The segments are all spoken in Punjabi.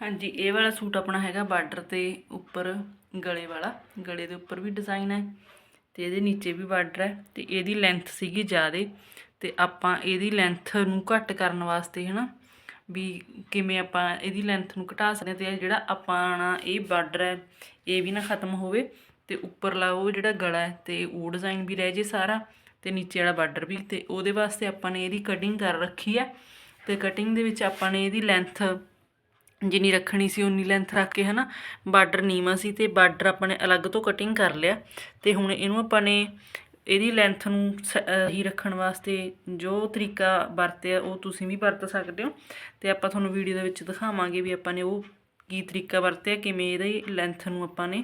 ਹਾਂਜੀ, ਇਹ ਵਾਲਾ ਸੂਟ ਆਪਣਾ ਹੈਗਾ ਬਾਰਡਰ ਤੇ ਉੱਪਰ ਗਲੇ ਵਾਲਾ। ਗਲੇ ਦੇ ਉੱਪਰ ਵੀ ਡਿਜ਼ਾਈਨ ਹੈ ਤੇ ਇਹਦੇ ਨੀਚੇ ਵੀ ਬਾਰਡਰ ਹੈ ਤੇ ਇਹਦੀ ਲੈਂਥ ਸੀਗੀ ਜ਼ਿਆਦੇ ਤੇ ਆਪਾਂ ਇਹਦੀ ਲੈਂਥ ਨੂੰ ਘੱਟ ਕਰਨ ਵਾਸਤੇ ਹਨਾ ਵੀ ਕਿਵੇਂ ਆਪਾਂ ਇਹਦੀ ਲੈਂਥ ਨੂੰ ਘਟਾ ਸਕਦੇ ਹਾਂ ਤੇ ਜਿਹੜਾ ਆਪਾਂ ਇਹ ਬਾਰਡਰ ਹੈ, ਇਹ ਵੀ ਨਾ ਖਤਮ ਹੋਵੇ ਤੇ ਉੱਪਰਲਾ ਉਹ ਜਿਹੜਾ ਗਲਾ ਹੈ ਤੇ ਉਹ ਡਿਜ਼ਾਈਨ ਵੀ ਰਹਿ ਜੇ ਸਾਰਾ ਤੇ ਨੀਚੇ ਵਾਲਾ ਬਾਰਡਰ ਵੀ ਤੇ ਉਹਦੇ ਵਾਸਤੇ ਆਪਾਂ ਨੇ ਇਹਦੀ ਕਟਿੰਗ ਕਰ ਰੱਖੀ ਹੈ ਤੇ ਕਟਿੰਗ ਦੇ ਵਿੱਚ ਆਪਾਂ ਨੇ ਇਹਦੀ ਲੈਂਥ ਜਿੰਨੀ ਰੱਖਣੀ ਸੀ ਉਨੀ ਲੈਂਥ ਰੱਖ ਕੇ ਹਨਾ, ਬਾਰਡਰ ਨੀਵਾਂ ਸੀ ਤੇ ਬਾਰਡਰ ਆਪਾਂ ਨੇ ਅਲੱਗ ਤੋਂ ਕਟਿੰਗ ਕਰ ਲਿਆ ਤੇ ਹੁਣ ਇਹਨੂੰ ਆਪਾਂ ਨੇ ਇਹਦੀ ਲੈਂਥ ਨੂੰ ਹੀ ਰੱਖਣ ਵਾਸਤੇ ਜੋ ਤਰੀਕਾ ਵਰਤਿਆ ਉਹ ਤੁਸੀਂ ਵੀ ਵਰਤ ਸਕਦੇ ਹੋ ਤੇ ਆਪਾਂ ਤੁਹਾਨੂੰ ਵੀਡੀਓ ਦੇ ਵਿੱਚ ਦਿਖਾਵਾਂਗੇ ਵੀ ਆਪਾਂ ਨੇ ਉਹ ਕੀ ਤਰੀਕਾ ਵਰਤਿਆ, ਕਿਵੇਂ ਇਹਦੀ ਲੈਂਥ ਨੂੰ ਆਪਾਂ ਨੇ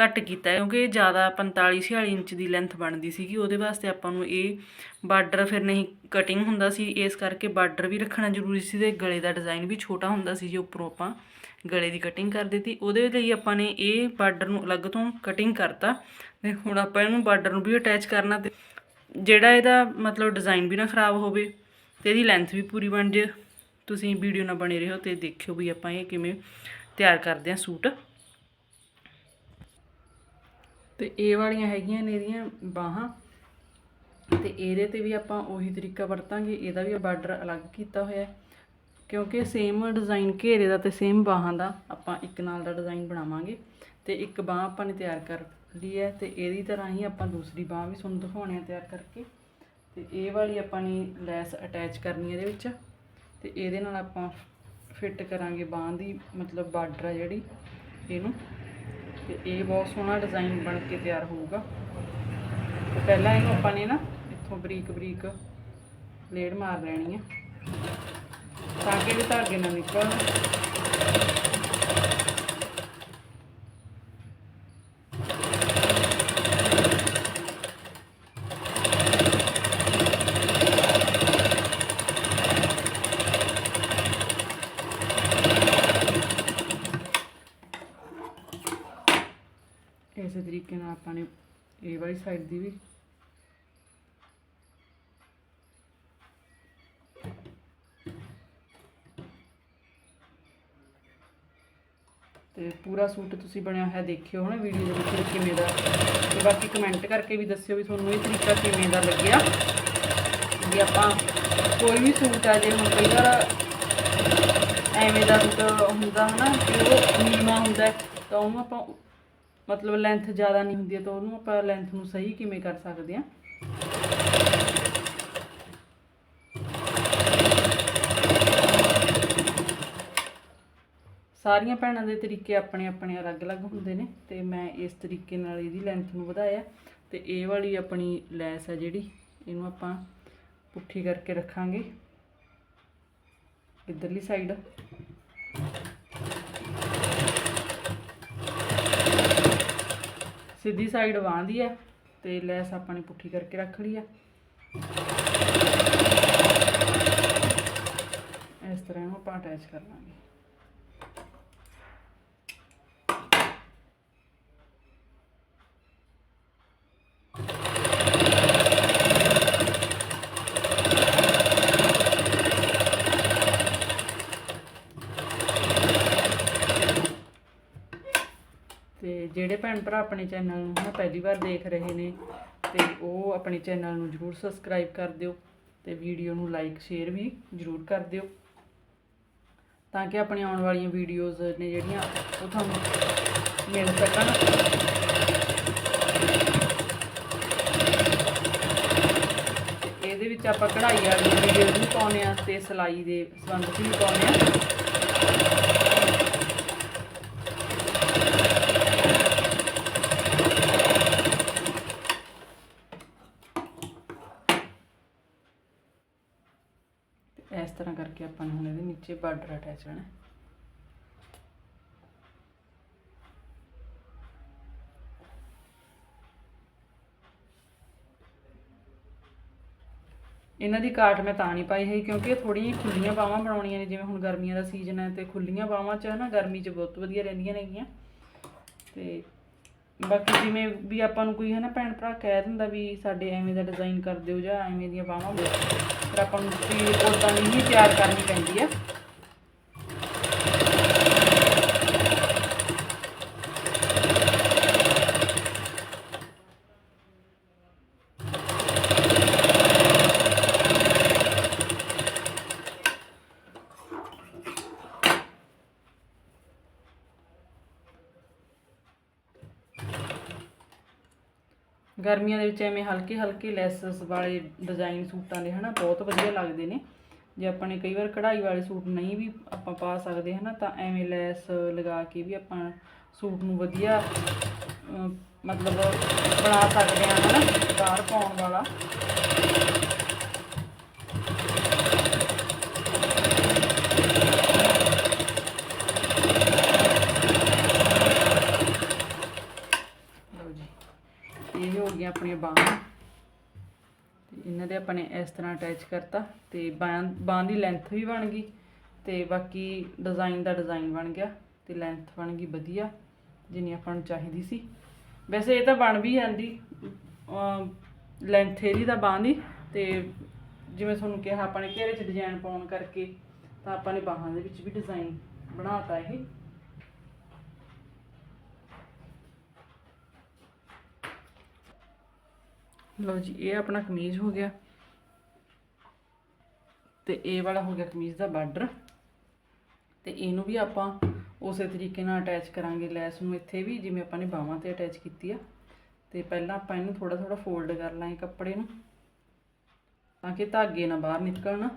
ਘੱਟ ਕੀਤਾ ਕਿਉਂਕਿ ਇਹ ਜ਼ਿਆਦਾ 45 46 ਇੰਚ ਦੀ ਲੈਂਥ ਬਣਦੀ ਸੀਗੀ, ਉਹਦੇ ਵਾਸਤੇ ਆਪਾਂ ਨੂੰ ਇਹ ਬਾਰਡਰ ਫਿਰ ਨਹੀਂ ਕਟਿੰਗ ਹੁੰਦਾ ਸੀ, ਇਸ ਕਰਕੇ ਬਾਰਡਰ ਵੀ ਰੱਖਣਾ ਜ਼ਰੂਰੀ ਸੀ ਤੇ ਗਲੇ ਦਾ ਡਿਜ਼ਾਈਨ ਵੀ ਛੋਟਾ ਹੁੰਦਾ ਸੀ ਜੇ, ਉੱਪਰੋਂ ਆਪਾਂ ਗਲੇ ਦੀ ਕਟਿੰਗ ਕਰ ਦਿੱਤੀ। ਉਹਦੇ ਲਈ ਆਪਾਂ ਨੇ ਇਹ ਬਾਰਡਰ ਨੂੰ ਅਲੱਗ ਤੋਂ ਕਟਿੰਗ ਕਰਤਾ ਤੇ ਹੁਣ ਆਪਾਂ ਇਹਨੂੰ ਬਾਰਡਰ ਨੂੰ ਵੀ ਅਟੈਚ ਕਰਨਾ ਤੇ ਜਿਹੜਾ ਇਹਦਾ ਮਤਲਬ ਡਿਜ਼ਾਈਨ ਵੀ ਨਾ ਖਰਾਬ ਹੋਵੇ ਤੇ ਇਹਦੀ ਲੈਂਥ ਵੀ ਪੂਰੀ ਬਣ ਜੇ। ਤੁਸੀਂ ਵੀਡੀਓ ਨਾਲ ਬਣੇ ਰਹੋ ਤੇ ਦੇਖਿਓ ਵੀ ਆਪਾਂ ਇਹ ਕਿਵੇਂ ਤਿਆਰ ਕਰਦੇ ਹਾਂ ਸੂਟ। ਤੇ ਇਹ ਵਾਲੀਆਂ ਹੈਗੀਆਂ ਨੇ ਇਹਦੀਆਂ ਬਾਹਾਂ। ਤੇ ਇਹਦੇ ਤੇ ਵੀ ਆਪਾਂ ਉਹੀ ਤਰੀਕਾ ਵਰਤਾਂਗੇ। ਇਹਦਾ ਵੀ ਬਾਰਡਰ ਅਲੱਗ ਕੀਤਾ ਹੋਇਆ ਹੈ। ਕਿਉਂਕਿ ਸੇਮ ਡਿਜ਼ਾਈਨ ਘੇਰੇ ਦਾ ਤੇ ਸੇਮ ਬਾਹਾਂ ਦਾ ਆਪਾਂ ਇੱਕ ਨਾਲ ਦਾ ਡਿਜ਼ਾਈਨ ਬਣਾਵਾਂਗੇ। ਤੇ ਇੱਕ ਬਾਹ ਆਪਾਂ ਨੇ ਤਿਆਰ ਕਰ ਲਈ ਹੈ ਤੇ ਇਹਦੀ ਤਰ੍ਹਾਂ ਹੀ ਆਪਾਂ ਦੂਸਰੀ ਬਾਹ ਵੀ ਤੁਹਾਨੂੰ ਦਿਖਾਉਣੇ ਆ ਤਿਆਰ ਕਰਕੇ। ਤੇ ਇਹ ਵਾਲੀ ਆਪਾਂ ਨੇ ਲੈਸ ਅਟੈਚ ਕਰਨੀ ਇਹਦੇ ਵਿੱਚ। ਤੇ ਇਹਦੇ ਨਾਲ ਆਪਾਂ ਫਿੱਟ ਕਰਾਂਗੇ ਬਾਹ ਦੀ ਮਤਲਬ ਬਾਰਡਰ ਆ ਜਿਹੜੀ ਇਹਨੂੰ। ਤੇ ਇਹ ਬਹੁਤ ਸੋਹਣਾ ਡਿਜ਼ਾਈਨ ਬਣ ਕੇ ਤਿਆਰ ਹੋਊਗਾ। ਤੇ ਪਹਿਲਾਂ ਇਹਨੂੰ ਆਪਾਂ ਨੇ ਨਾ ਇੱਥੋਂ ਬਰੀਕ ਬਰੀਕ ਲੇੜ ਮਾਰ ਲੈਣੀ ਹੈ ਤਾਂ ਕਿ ਇਹਦੇ ਧਾਗੇ ਨਾ ਨਿਕਲਣ ਇਸੇ ਤਰੀਕੇ ਨਾਲ ਆਪਾਂ ਨੇ ਇਹ ਵਾਲੀ ਸਾਈਡ ਦੀ ਵੀ। ਤੇ ਪੂਰਾ ਸੂਟ ਤੁਸੀਂ ਬਣਿਆ ਹੋਇਆ ਦੇਖਿਓ ਹਨਾ ਵੀਡੀਓ ਦੇ ਵਿੱਚ ਕਿਵੇਂ ਦਾ। ਤੇ ਬਾਕੀ ਕਮੈਂਟ ਕਰਕੇ ਵੀ ਦੱਸਿਓ ਵੀ ਤੁਹਾਨੂੰ ਇਹ ਤਰੀਕਾ ਕਿਵੇਂ ਦਾ ਲੱਗਿਆ। ਵੀ ਆਪਾਂ ਕੋਈ ਵੀ ਸੂਟ ਆ, ਜੇ ਹੁਣ ਕਈ ਵਾਰ ਐਵੇਂ ਦਾ ਸੂਟ ਹੁੰਦਾ ਹਨਾ ਕਿ ਉਹ ਨੀਵਾਂ ਹੁੰਦਾ, ਤਾਂ ਉਹਨੂੰ ਆਪਾਂ ਮਤਲਬ ਲੈਂਥ ਜ਼ਿਆਦਾ ਨਹੀਂ ਹੁੰਦੀ ਤਾਂ ਉਹਨੂੰ ਆਪਾਂ ਲੈਂਥ ਨੂੰ ਸਹੀ ਕਿਵੇਂ ਕਰ ਸਕਦੇ ਹਾਂ? ਸਾਰੀਆਂ ਭੈਣਾਂ ਦੇ ਤਰੀਕੇ ਆਪਣੇ ਆਪਣੇ ਅਲੱਗ-ਅਲੱਗ ਹੁੰਦੇ ਨੇ ਤੇ ਮੈਂ ਇਸ ਤਰੀਕੇ ਨਾਲ ਇਹਦੀ ਲੈਂਥ ਨੂੰ ਵਧਾਇਆ ਤੇ ਇਹ ਵਾਲੀ ਆਪਣੀ ਲੈਸ ਹੈ ਜਿਹੜੀ, ਇਹਨੂੰ ਆਪਾਂ ਪੁੱਠੀ ਕਰਕੇ ਰੱਖਾਂਗੇ। ਇਧਰਲੀ ਸਾਈਡ ਸਿੱਧੀ ਸਾਈਡ ਵਾਂਦੀ ਆ ਤੇ ਲੈਸ ਆਪਾਂ ਨੇ ਪੁੱਠੀ ਕਰਕੇ ਰੱਖ ਲਈ ਆ। ਇਸ ਤਰ੍ਹਾਂ ਇਹਨੂੰ ਆਪਾਂ ਅਟੈਚ ਕਰ ਲਾਂਗੇ ਤੇ ਜਿਹੜੇ ਭੈਣ ਭਰਾ ਆਪਣੇ ਚੈਨਲ ਨੂੰ ਨਾ ਪਹਿਲੀ ਵਾਰ ਦੇਖ ਰਹੇ ਨੇ, ਤੇ ਉਹ ਆਪਣੇ ਚੈਨਲ ਨੂੰ ਜਰੂਰ ਸਬਸਕ੍ਰਾਈਬ ਕਰ ਦਿਓ ਤੇ ਵੀਡੀਓ ਨੂੰ ਲਾਈਕ ਸ਼ੇਅਰ ਵੀ ਜਰੂਰ ਕਰ ਦਿਓ ਤਾਂ ਕਿ ਆਪਣੀਆਂ ਆਉਣ ਵਾਲੀਆਂ ਵੀਡੀਓਜ਼ ਨੇ ਜਿਹੜੀਆਂ ਉਹ ਤੁਹਾਨੂੰ ਮਿਲ ਸਕਣ। ਇਹਦੇ ਵਿੱਚ ਆਪਾਂ ਕਢਾਈ ਵਾਲੀ ਵੀਡੀਓ ਵੀ ਪਾਉਂਦੇ ਆ ਤੇ ਸਿਲਾਈ ਦੇ ਸੰਬੰਧ ਵੀ ਪਾਉਂਦੇ ਆ ਇਸ ਤਰ੍ਹਾਂ ਕਰਕੇ ਆਪਾਂ ਨੇ ਹੁਣ ਇਹਦੇ ਨੀਚੇ ਬਾਰਡਰ ਅਟੈਚ ਕਰਨਾ ਇਹਨਾਂ ਦੀ ਕਾਟ ਮੈਂ ਤਾਂ ਨਹੀਂ ਪਾਈ ਹੈ ਕਿਉਂਕਿ ਇਹ ਥੋੜੀਆਂ ਖੁੱਲੀਆਂ ਬਾਹਾਂ ਬਣਾਉਣੀਆਂ ਨੇ, ਜਿਵੇਂ ਹੁਣ ਗਰਮੀਆਂ ਦਾ ਸੀਜ਼ਨ ਹੈ ਤੇ ਖੁੱਲੀਆਂ ਬਾਹਾਂ 'ਚ ਹਨਾ ਗਰਮੀ 'ਚ ਬਹੁਤ ਵਧੀਆ ਰਹਿੰਦੀਆਂ ਨੇਗੀਆਂ ਤੇ ਬਾਕੀ ਜਿਵੇਂ ਵੀ ਆਪਾਂ ਨੂੰ ਕੋਈ ਹਨਾ ਭੈਣ ਭਰਾ ਕਹਿ ਦਿੰਦਾ ਵੀ ਸਾਡੇ ਐਵੇਂ ਦਾ ਡਿਜ਼ਾਈਨ ਕਰ ਦਿਓ ਜਾਂ ਐਵੇਂ ਦੀਆਂ ਬਾਹਾਂ ਆਪਾਂ ਨੂੰ ਉਦਾਂ ਦੀ ਤਿਆਰ ਕਰਨੀ ਪੈਂਦੀ ਹੈ ਗਰਮੀਆਂ ਦੇ ਵਿੱਚ ਐਵੇਂ ਹਲਕੇ ਹਲਕੇ ਲੈਸਸ ਵਾਲੇ ਡਿਜ਼ਾਈਨ ਸੂਟਾਂ ਦੇ, ਹਨਾ, ਬਹੁਤ ਵਧੀਆ ਲੱਗਦੇ ਨੇ। ਜੇ ਆਪਾਂ ਨੇ ਕਈ ਵਾਰ ਕਢਾਈ ਵਾਲੇ ਸੂਟ ਨਹੀਂ ਵੀ ਆਪਾਂ ਪਾ ਸਕਦੇ, ਹਨਾ, ਤਾਂ ਐਵੇਂ ਲੈਸ ਲਗਾ ਕੇ ਵੀ ਆਪਾਂ ਸੂਟ ਨੂੰ ਵਧੀਆ ਮਤਲਬ ਬਣਾ ਸਕਦੇ ਹਾਂ, ਹਨਾ, ਬਾਹਰ ਪਾਉਣ ਵਾਲਾ ਲਓ ਜੀ ਇਹ ਹੋ ਗਈਆਂ ਆਪਣੀਆਂ ਬਾਹਾਂ ਤੇ ਇਹਨਾਂ ਦੇ ਆਪਾਂ ਨੇ ਇਸ ਤਰ੍ਹਾਂ ਅਟੈਚ ਕਰਤਾ ਤੇ ਬਾਹਾਂ ਬਾਹਾਂ ਦੀ ਲੈਂਥ ਵੀ ਬਣ ਗਈ ਤੇ ਬਾਕੀ ਡਿਜ਼ਾਈਨ ਦਾ ਡਿਜ਼ਾਈਨ ਬਣ ਗਿਆ ਤੇ ਲੈਂਥ ਬਣ ਗਈ ਵਧੀਆ ਜਿੰਨੀ ਆਪਾਂ ਨੂੰ ਚਾਹੀਦੀ ਸੀ। ਵੈਸੇ ਇਹ ਤਾਂ ਬਣ ਵੀ ਜਾਂਦੀ ਲੈਂਥ ਇਹਦੀ ਤਾਂ ਬਾਹਾਂ ਦੀ ਤੇ ਜਿਵੇਂ ਤੁਹਾਨੂੰ ਕਿਹਾ ਆਪਾਂ ਨੇ ਘੇਰੇ 'ਚ ਡਿਜ਼ਾਈਨ ਪਾਉਣ ਕਰਕੇ ਤਾਂ ਆਪਾਂ ਨੇ ਬਾਹਾਂ ਦੇ ਵਿੱਚ ਵੀ ਡਿਜ਼ਾਈਨ ਬਣਾਤਾ ਇਹ। ਲਓ ਜੀ, ਇਹ ਆਪਣਾ ਕਮੀਜ਼ ਹੋ ਗਿਆ। ਤੇ ਇਹ ਵਾਲਾ ਹੋ ਗਿਆ ਕਮੀਜ਼ ਦਾ ਬਾਰਡਰ। ਤੇ ਇਹਨੂੰ ਵੀ ਆਪਾਂ ਉਸੇ ਤਰੀਕੇ ਨਾਲ ਅਟੈਚ ਕਰਾਂਗੇ ਲੈਸ ਨੂੰ ਇੱਥੇ ਵੀ, ਜਿਵੇਂ ਆਪਾਂ ਨੇ ਬਾਹਾਂ ਤੇ ਅਟੈਚ ਕੀਤੀ ਆ। ਤੇ ਪਹਿਲਾਂ ਆਪਾਂ ਇਹਨੂੰ ਥੋੜਾ ਥੋੜਾ ਫੋਲਡ ਕਰ ਲਾਂਗੇ ਕੱਪੜੇ ਨੂੰ, ਤਾਂ ਕਿ ਧਾਗੇ ਨਾ ਬਾਹਰ ਨਿਕਲਣ।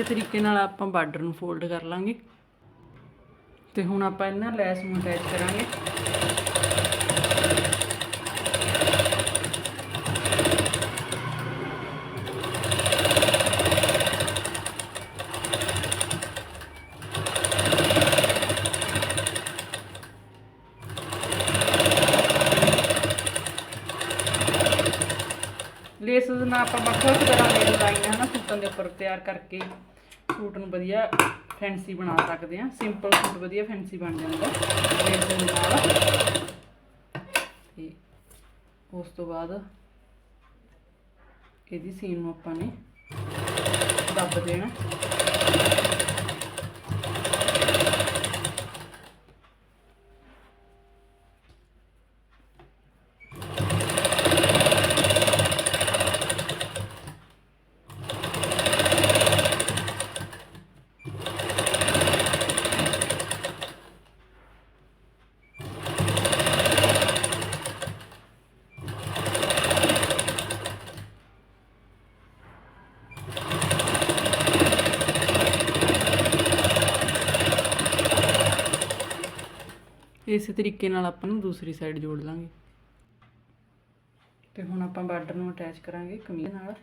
ਇਸੇ ਤਰੀਕੇ ਨਾਲ ਆਪਾਂ ਬਾਰਡਰ ਨੂੰ ਫੋਲਡ ਕਰ ਲਾਂਗੇ। ਤੇ ਹੁਣ ਆਪਾਂ ਇਹਨਾਂ ਲੈਸ ਨੂੰ ਅਟੈਚ ਕਰਾਂਗੇ। ਲੇਸ ਨਾਲ ਆਪਾਂ ਵੱਖ ਵੱਖ ਤਰ੍ਹਾਂ ਦੇ ਡਿਜ਼ਾਈਨ ਹੈ ਨਾ, ਸੂਟਾਂ ਦੇ ਉੱਪਰ ਤਿਆਰ ਕਰਕੇ। ਸੂਟ ਨੂੰ ਵਧੀਆ ਫੈਂਸੀ ਬਣਾ ਸਕਦੇ ਆ ਸਿੰਪਲ ਸੂਟ ਵਧੀਆ ਫੈਂਸੀ ਬਣ ਜਾਂਦਾ। ਲੇਸ ਦੇ ਨਾਲ। ਤੇ ਉਸ ਤੋਂ ਬਾਅਦ ਇਹਦੀ ਸੀਨ ਨੂੰ ਆਪਾਂ ਨੇ ਦੱਬ ਦੇਣਾ। ਇਸੇ ਤਰੀਕੇ ਨਾਲ ਆਪਾਂ ਨੂੰ ਦੂਸਰੀ ਸਾਈਡ ਜੋੜ ਲਾਂਗੇ। ਤੇ ਹੁਣ ਆਪਾਂ ਬਾਰਡਰ ਨੂੰ ਅਟੈਚ ਕਰਾਂਗੇ ਕਮੀਜ਼ ਨਾਲ।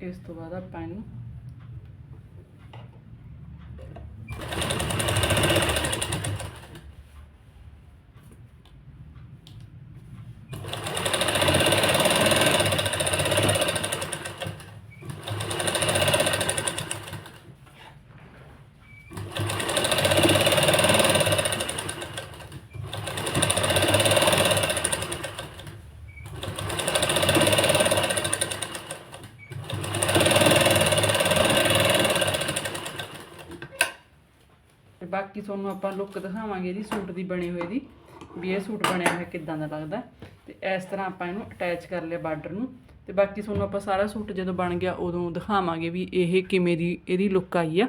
ਤੇ ਇਸ ਤੋਂ ਬਾਅਦ ਆਪਾਂ ਬਾਕੀ ਤੁਹਾਨੂੰ ਆਪਾਂ ਲੁੱਕ ਦਿਖਾਵਾਂਗੇ ਜੀ ਸੂਟ ਦੀ ਬਣੀ ਹੋਏ ਦੀ, ਵੀ ਇਹ ਸੂਟ ਬਣਿਆ ਹੋਇਆ ਕਿੱਦਾਂ ਦਾ ਲੱਗਦਾ। ਤੇ ਇਸ ਤਰ੍ਹਾਂ ਆਪਾਂ ਇਹਨੂੰ ਅਟੈਚ ਕਰ ਲਿਆ ਬਾਰਡਰ ਨੂੰ। ਤੇ ਬਾਕੀ ਤੁਹਾਨੂੰ ਆਪਾਂ ਸਾਰਾ ਸੂਟ ਜਦੋਂ ਬਣ ਗਿਆ ਉਦੋਂ ਦਿਖਾਵਾਂਗੇ ਵੀ ਇਹ ਕਿਵੇਂ ਦੀ ਇਹਦੀ ਲੁੱਕ ਆਈ ਆ।